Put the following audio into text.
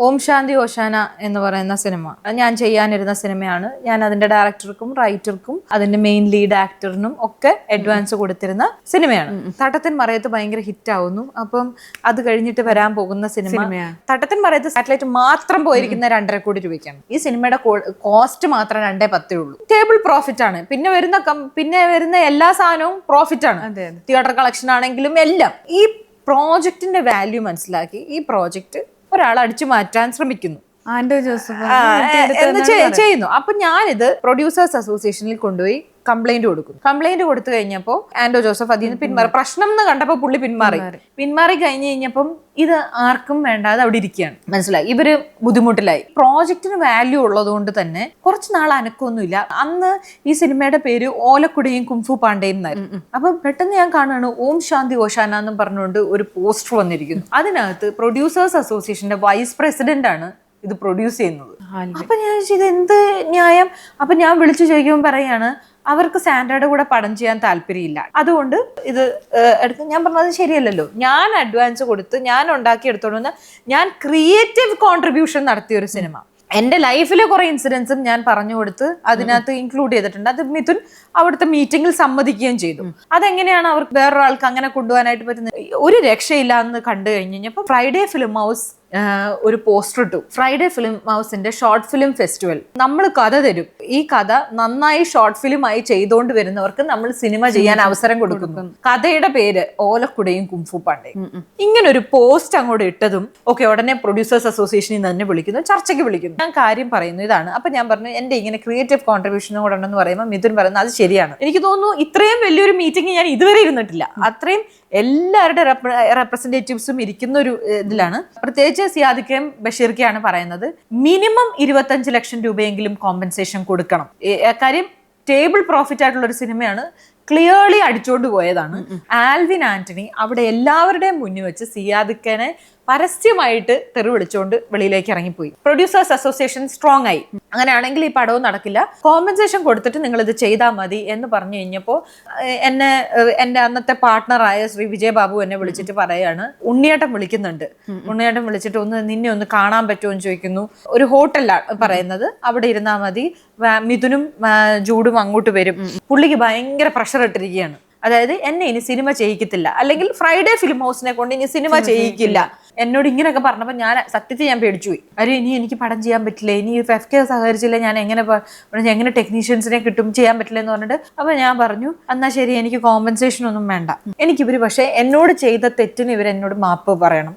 ഓം ശാന്തി ഓശാന എന്ന് പറയുന്ന സിനിമ. ഞാൻ ചെയ്യാനിരുന്ന സിനിമയാണ്. ഞാൻ അതിന്റെ ഡയറക്ടർക്കും റൈറ്റർക്കും അതിന്റെ മെയിൻ ലീഡ് ആക്ടറിനും ഒക്കെ അഡ്വാൻസ് കൊടുത്തിരുന്ന സിനിമയാണ്. തട്ടത്തിൻ മറയത്ത് ഭയങ്കര ഹിറ്റ് ആവുന്നു. അപ്പം അത് കഴിഞ്ഞിട്ട് വരാൻ പോകുന്ന സിനിമ. തട്ടത്തിൻ മറയത്ത് സാറ്റലൈറ്റ് മാത്രം പോയിരിക്കുന്ന രണ്ടര കോടി രൂപയ്ക്കാണ്. ഈ സിനിമയുടെ കോസ്റ്റ് മാത്രം രണ്ടേ പത്തേ ഉള്ളൂ. ടേബിൾ പ്രോഫിറ്റ് ആണ്. പിന്നെ വരുന്ന പിന്നെ വരുന്ന എല്ലാ സാധനവും പ്രോഫിറ്റ് ആണ്. തിയേറ്റർ കളക്ഷൻ ആണെങ്കിലും എല്ലാം. ഈ പ്രോജക്റ്റിന്റെ വാല്യൂ മനസ്സിലാക്കി. ഈ പ്രോജക്റ്റ് ഒരാൾ അടിച്ചു മാറ്റാൻ ശ്രമിക്കുന്നു. ആന്റോ ജോസഫ് ചെയ്യുന്നു. അപ്പൊ ഞാനിത് പ്രൊഡ്യൂസേഴ്സ് അസോസിയേഷനിൽ കൊണ്ടുപോയി കംപ്ലൈന്റ് കൊടുക്കും കംപ്ലൈന്റ് കൊടുത്തു കഴിഞ്ഞപ്പോൾ ആൻഡോ ജോസഫ് അതിൽ നിന്ന് പിന്മാറി. പ്രശ്നം എന്ന് കണ്ടപ്പോൾ പുള്ളി പിന്മാറി. പിന്മാറി. കഴിഞ്ഞ് കഴിഞ്ഞപ്പം ഇത് ആർക്കും വേണ്ടാതെ അവിടെ ഇരിക്കുകയാണ്. മനസ്സിലായി? ഇവർ ബുദ്ധിമുട്ടിലായി. പ്രോജക്റ്റിന് വാല്യൂ ഉള്ളത് കൊണ്ട് തന്നെ കുറച്ച് നാൾ അനക്കൊന്നുമില്ല. അന്ന് ഈ സിനിമയുടെ പേര് ഓലക്കുടയും കുംഫു പാണ്ഡേയും എന്നായിരുന്നു. അപ്പൊ പെട്ടെന്ന് ഞാൻ കാണുകയാണ് ഓം ശാന്തി ഓശാന എന്ന് പറഞ്ഞുകൊണ്ട് ഒരു പോസ്റ്റർ വന്നിരിക്കുന്നു. അതിനകത്ത് പ്രൊഡ്യൂസേഴ്സ് അസോസിയേഷന്റെ വൈസ് പ്രസിഡന്റ് ആണ് ഇത് പ്രൊഡ്യൂസ് ചെയ്യുന്നത്. അപ്പൊ ഞാൻ ഇത് എന്ത് ന്യായം? അപ്പൊ ഞാൻ വിളിച്ചു ചോദിക്കുമ്പോൾ പറയാണ് അവർക്ക് സ്റ്റാൻഡേർഡ് കൂടെ പടം ചെയ്യാൻ താല്പര്യമില്ല. അതുകൊണ്ട് ഇത് എടുത്ത് ഞാൻ പറഞ്ഞത് ശരിയല്ലല്ലോ. ഞാൻ അഡ്വാൻസ് കൊടുത്ത് ഞാൻ ഉണ്ടാക്കി എടുത്തോണ്ട് വന്ന ഞാൻ ക്രിയേറ്റീവ് കോൺട്രിബ്യൂഷൻ നടത്തിയ ഒരു സിനിമ എന്റെ ലൈഫിലെ കുറെ ഇൻസിഡൻസും ഞാൻ പറഞ്ഞു കൊടുത്ത് അതിനകത്ത് ഇൻക്ലൂഡ് ചെയ്തിട്ടുണ്ട്. അത് മിഥുൻ അവിടുത്തെ മീറ്റിംഗിൽ സമ്മതിക്കുകയും ചെയ്തു. അതെങ്ങനെയാണ് അവർക്ക് വേറൊരാൾക്ക് അങ്ങനെ കൊണ്ടുപോകാനായിട്ട് പറ്റുന്നത്? ഒരു രക്ഷയില്ല എന്ന് കണ്ടു കഴിഞ്ഞ് കഴിഞ്ഞപ്പോൾ ഫ്രൈഡേ ഫിലിം ഹൗസ് ഒരു പോസ്റ്റർ ഇട്ടു. ഫ്രൈഡേ ഫിലിം ഹൗസിന്റെ ഷോർട്ട് ഫിലിം ഫെസ്റ്റിവൽ നമ്മൾ കഥ തരും. ഈ കഥ നന്നായി ഷോർട്ട് ഫിലിമായി ചെയ്തുകൊണ്ട് വരുന്നവർക്ക് നമ്മൾ സിനിമ ചെയ്യാൻ അവസരം കൊടുക്കുന്നു. കഥയുടെ പേര് ഓലക്കുടയും കുംഫു പാണ്ഡേയും ഇങ്ങനെ ഒരു പോസ്റ്റ് അങ്ങോട്ട് ഇട്ടതും ഓക്കെ ഉടനെ പ്രൊഡ്യൂസേഴ്സ് അസോസിയേഷനിൽ നിന്ന് തന്നെ വിളിക്കുന്നു. ചർച്ചയ്ക്ക് വിളിക്കുന്നു. ഞാൻ കാര്യം പറയുന്നു. ഇതാണ്. അപ്പൊ ഞാൻ പറഞ്ഞു എന്റെ ഇങ്ങനെ ക്രിയേറ്റീവ് കോൺട്രിബ്യൂഷനും കൂടെ ഉണ്ടെന്ന് പറയുമ്പോൾ മിഥുൻ പറയുന്നത് അത് ശരിയാണ്. എനിക്ക് തോന്നുന്നു ഇത്രയും വലിയൊരു മീറ്റിംഗ് ഞാൻ ഇതുവരെ ഇരുന്നിട്ടില്ല. അത്രയും എല്ലാവരുടെ റെപ്രസെന്റേറ്റീവ്സും ഇരിക്കുന്ന ഒരു ഇതിലാണ്. പ്രത്യേകിച്ച് സിയാദിക്കയും ബഷീർക്കയാണ് പറയുന്നത്. മിനിമം ഇരുപത്തഞ്ച് ലക്ഷം രൂപയെങ്കിലും കോമ്പൻസേഷൻ കൊടുക്കണം. കാര്യം ടേബിൾ പ്രോഫിറ്റ് ആയിട്ടുള്ള ഒരു സിനിമയാണ് ക്ലിയർലി അടിച്ചോണ്ട് പോയതാണ്. ആൽവിൻ ആന്റണി അവിടെ എല്ലാവരുടെയും മുന്നിൽ വെച്ച് സിയാദിക്കനെ പരസ്യമായിട്ട് തെറി വിളിച്ചുകൊണ്ട് വെളിയിലേക്ക് ഇറങ്ങിപ്പോയി. പ്രൊഡ്യൂസേഴ്സ് അസോസിയേഷൻ സ്ട്രോങ് ആയി. അങ്ങനെയാണെങ്കിൽ ഈ പടവും നടക്കില്ല. കോമ്പൻസേഷൻ കൊടുത്തിട്ട് നിങ്ങൾ ഇത് ചെയ്താൽ മതി എന്ന് പറഞ്ഞു കഴിഞ്ഞപ്പോൾ എന്നെ എന്റെ എന്റെ അന്നത്തെ പാർട്ട്ണറായ ശ്രീ വിജയബാബു എന്നെ വിളിച്ചിട്ട് പറയാണ്. ഉണ്ണിയേട്ടൻ വിളിക്കുന്നുണ്ട്. ഉണ്ണിയേട്ടൻ വിളിച്ചിട്ട് ഒന്ന് നിന്നെ ഒന്ന് കാണാൻ പറ്റുമോ എന്ന് ചോദിക്കുന്നു. ഒരു ഹോട്ടലാണ് പറയുന്നത്. അവിടെ ഇരുന്നാൽ മതി. മിഥുനും ജൂഡും അങ്ങോട്ട് വരും. പുള്ളിക്ക് ഭയങ്കര പ്രഷർ ഇട്ടിരിക്കുകയാണ്. അതായത് എന്നെ ഇനി സിനിമ ചെയ്യിക്കത്തില്ല. അല്ലെങ്കിൽ ഫ്രൈഡേ ഫിലിം ഹൗസിനെ കൊണ്ട് ഇനി സിനിമ ചെയ്യിക്കില്ല. എന്നോട് ഇങ്ങനെയൊക്കെ പറഞ്ഞപ്പോൾ ഞാൻ സത്യത്തിൽ ഞാൻ പേടിച്ചു പോയി അരി ഇനി എനിക്ക് പടം ചെയ്യാൻ പറ്റില്ല. ഇനി എഫ് കെ സഹകരിച്ചില്ല? ഞാൻ എങ്ങനെ എങ്ങനെ ടെക്നീഷ്യൻസിനെ കിട്ടും? ചെയ്യാൻ പറ്റില്ല എന്ന് പറഞ്ഞിട്ട് അപ്പൊ ഞാൻ പറഞ്ഞു എന്നാ ശരി എനിക്ക് കോമ്പൻസേഷൻ ഒന്നും വേണ്ട. എനിക്കിവര് പക്ഷേ എന്നോട് ചെയ്ത തെറ്റിന് ഇവർ എന്നോട് മാപ്പ് പറയണം.